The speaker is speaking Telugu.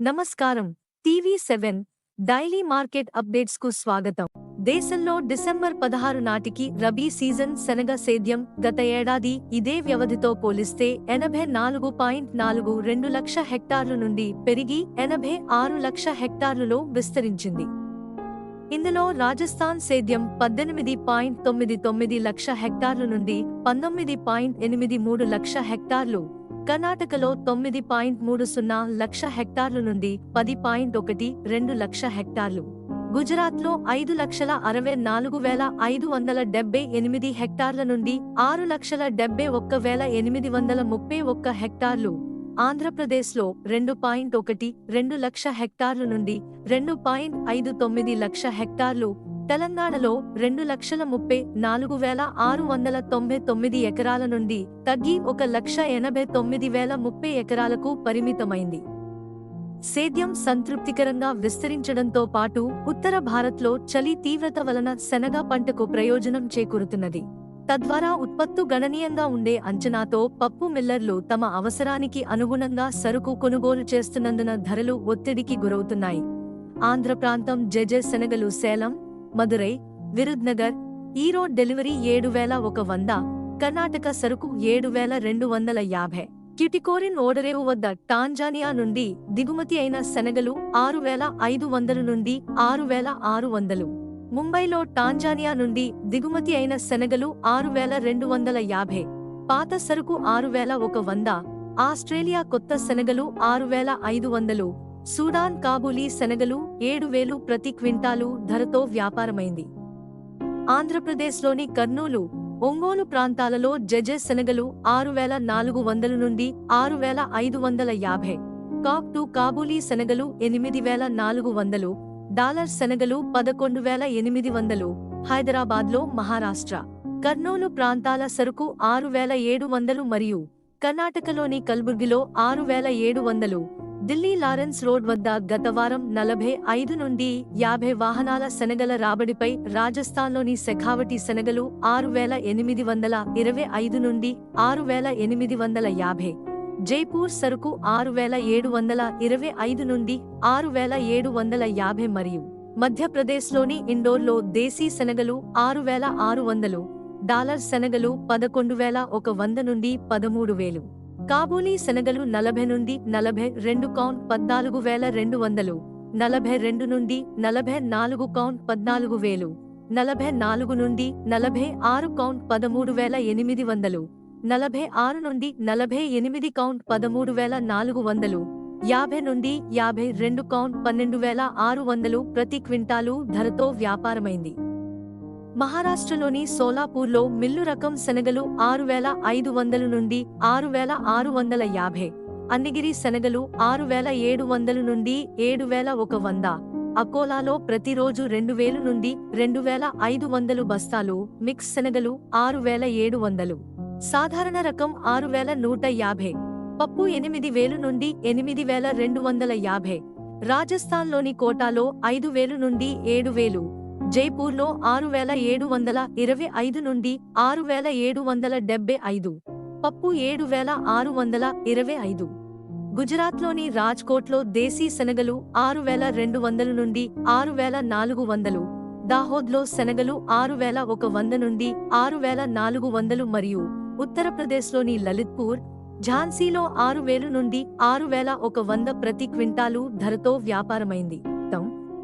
నమస్కారం. టీవీ సెవెన్ డైలీ మార్కెట్ అప్డేట్స్కు స్వాగతం. దేశంలో డిసెంబర్ పదహారు నాటికి రబీ సీజన్ శనగ సేద్యం గత ఏడాది ఇదే వ్యవధితో పోలిస్తే ఎనభై నాలుగు పాయింట్ నాలుగు రెండు లక్ష హెక్టార్లు నుండి పెరిగి ఎనభై ఆరు లక్ష హెక్టార్లులో విస్తరించింది. ఇందులో రాజస్థాన్ సేద్యం పద్దెనిమిది పాయింట్ తొమ్మిది తొమ్మిది లక్ష హెక్టార్లు నుండి పంతొమ్మిది పాయింట్ ఎనిమిది మూడు లక్ష హెక్టార్లు కర్ణాటకలో తొమ్మిది పాయింట్ మూడు సున్నా లక్ష హెక్టార్లు నుండి పది పాయింట్ ఒకటి రెండు లక్ష హెక్టార్లు. గుజరాత్లో ఐదు లక్షల అరవై నాలుగు వేల ఐదు వందల డెబ్బై ఎనిమిది హెక్టార్ల నుండి ఆరు లక్షల డెబ్బై ఒక్క వేల ఎనిమిది వందల ముప్పై ఒక్క హెక్టార్లు. ఆంధ్రప్రదేశ్లో రెండు పాయింట్ ఒకటి రెండు లక్ష హెక్టార్లు నుండి రెండు పాయింట్ ఐదు తొమ్మిది లక్ష హెక్టార్లు. తెలంగాణలో రెండు లక్షల ముప్పై నాలుగు వేల ఆరు వందల తొంభై తొమ్మిది ఎకరాల నుండి తగ్గి ఒక లక్ష ఎనభై తొమ్మిది వేల ముప్పై ఎకరాలకు పరిమితమైంది. సేద్యం సంతృప్తికరంగా విస్తరించడంతో పాటు ఉత్తర భారత్లో చలి తీవ్రత వలన శనగ పంటకు ప్రయోజనం చేకూరుతున్నది. తద్వారా ఉత్పత్తు గణనీయంగా ఉండే అంచనాతో పప్పు మిల్లర్లు తమ అవసరానికి అనుగుణంగా సరుకు కొనుగోలు చేస్తున్నందున ధరలు ఒత్తిడికి గురవుతున్నాయి. ఆంధ్ర ప్రాంతం జెజె శనగలు సేలం మదురై విరుద్నగర్ ఈరోడ్ డెలివరీ ఏడు వేల ఒక వంద కర్ణాటక సరుకు ఏడు వేల రెండు వందల యాభై. కిటికోరిన్ ఓడరేవు వద్ద టాంజానియా నుండి దిగుమతి అయిన శనగలు ఆరు వేల ఐదు వందలు నుండి ఆరు వేల ఆరు వందలు. ముంబైలో టాంజానియా నుండి దిగుమతి అయిన శనగలు ఆరు వేల రెండు వందల యాభై. పాత సరుకు ఆరు వేల ఒక వంద ఆస్ట్రేలియా కొత్త శనగలు ఆరు వేల ఐదు వందలు. సూడాన్ కాబూలీ శనగలు ఏడు వేలు ప్రతి క్వింటాలు ధరతో వ్యాపారమైంది. ఆంధ్రప్రదేశ్లోని కర్నూలు ఒంగోలు ప్రాంతాలలో జజె శనగలు ఆరు వేల నాలుగు వందల నుండి ఆరు వేల ఐదు వందల యాభై. కాక్ టు కాబూలీ శనగలు ఎనిమిది వేల నాలుగు వందలు డాలర్ శనగలు పదకొండు వేల ఎనిమిది వందలు హైదరాబాద్లో మహారాష్ట్ర. కర్నూలు ప్రాంతాల సరుకు ఆరు వేల ఏడు వందలు మరియు కర్ణాటకలోని కల్బుర్గిలో ఆరు వేల ఏడు వందలు ఢిల్లీ లారెన్స్ రోడ్ వద్ద గత వారం నలభై ఐదు నుండి యాభై వాహనాల శనగల రాబడిపై రాజస్థాన్లోని శెఖావటి శనగలు ఆరు వేల ఎనిమిది వందల ఇరవై ఐదు నుండి ఆరు వేల ఎనిమిది వందల యాభై. జైపూర్ సరుకు ఆరు వేల ఏడు వందల ఇరవై ఐదు నుండి ఆరు వేల ఏడు వందల యాభై మరియు మధ్యప్రదేశ్లోని ఇండోర్లో దేశీ శనగలు ఆరు వేల ఆరు వందలు డాలర్ శనగలు పదకొండు వేల ఒక వంద నుండి పదమూడు వేలు. కాబూలీ శనగలు నలభై నుండి నలభై రెండు కౌంట్ పద్నాలుగు వేల రెండు వందలు నలభై రెండు నుండి నలభై నాలుగు కౌంట్ పద్నాలుగు వేలు నలభై నాలుగు నుండి నలభై ఆరు కౌంట్ పదమూడు వేల ఎనిమిది వందలు నలభై ఆరు నుండి నలభై ఎనిమిది కౌంట్ పదమూడు వేల నాలుగు వందలు యాభై నుండి యాభై రెండు కౌంట్ పన్నెండు వేల ఆరు వందలు ప్రతి క్వింటాలు ధరతో వ్యాపారమైంది. మహారాష్ట్రలోని సోలాపూర్లో మిల్లు రకం శనగలు ఆరు వేల ఐదు వందలు నుండి ఆరు వేల ఆరు వందల యాభై అన్నిగిరి శనగలు ఆరు వేల ఏడు వందలు నుండి ఏడు వేల ఒక వంద అకోలాలో ప్రతిరోజు రెండు వేలు నుండి రెండు వేల ఐదు వందలు బస్తాలు మిక్స్ శనగలు ఆరు వేల ఏడు వందలు సాధారణ రకం ఆరు వేల నూట యాభై పప్పు ఎనిమిది వేలు నుండి ఎనిమిది వేల రెండు వందల యాభై రాజస్థాన్లోని కోటాలో ఐదు వేలు నుండి ఏడు వేలు జైపూర్లో ఆరు వేల ఏడు వందల ఇరవై ఐదు నుండి ఆరు వేల ఏడు వందల డెబ్బై ఐదు పప్పు ఏడు వేల ఆరు వందల ఇరవై ఐదు. గుజరాత్లోని రాజ్కోట్లో దేశీ శనగలు ఆరు వేల రెండు వందల నుండి ఆరు వేల నాలుగు వందలు దాహోద్లో శనగలు ఆరు వేల ఒక వంద నుండి ఆరు వేల నాలుగు వందలు మరియు ఉత్తరప్రదేశ్లోని లలిత్పూర్ ఝాన్సీలో ఆరు వేలు నుండి ఆరు వేల ఒక వంద ప్రతి క్వింటాలు ధరతో వ్యాపారమైంది.